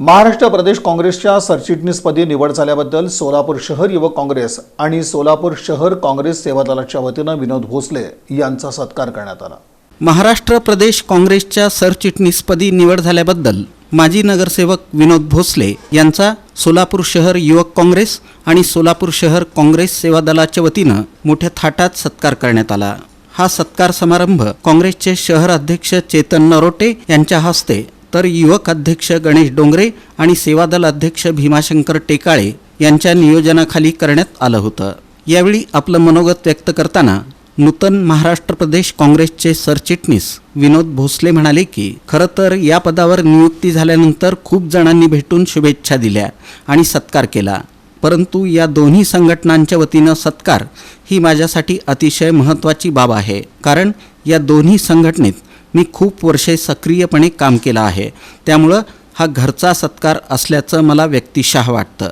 महाराष्ट्र प्रदेश काँग्रेसच्या सरचिटणीसपदी निवड झाल्याबद्दल सोलापूर शहर युवक काँग्रेस आणि सोलापूर शहर काँग्रेस सेवा दलाच्या वतीनं विनोद भोसले यांचा सत्कार करण्यात आला. महाराष्ट्र प्रदेश काँग्रेसच्या सरचिटणीसपदी निवड झाल्याबद्दल माजी नगरसेवक विनोद भोसले यांचा सोलापूर शहर युवक काँग्रेस आणि सोलापूर शहर काँग्रेस सेवा दलाच्या वतीनं मोठ्या थाटात सत्कार करण्यात आला. हा सत्कार समारंभ काँग्रेसचे शहर अध्यक्ष चेतन नरोटे यांच्या हस्ते तर युवक अध्यक्ष गणेश डोंगरे आणि सेवादल अध्यक्ष भीमाशंकर टेकाळे यांच्या नियोजनाखाली करण्यात आलं होतं. यावेळी आपलं मनोगत व्यक्त करताना नूतन महाराष्ट्र प्रदेश काँग्रेसचे सरचिटणीस विनोद भोसले म्हणाले की खरं तर या पदावर नियुक्ती झाल्यानंतर खूप जणांनी भेटून शुभेच्छा दिल्या आणि सत्कार केला. परंतु या दोन्ही संघटनांच्या वतीनं सत्कार ही माझ्यासाठी अतिशय महत्त्वाची बाब आहे. कारण या दोन्ही संघटनेत मी खूप वर्षे सक्रियपणे काम केलं आहे. त्यामुळं हा घरचा सत्कार असल्याचं मला व्यक्तिशः वाटतं.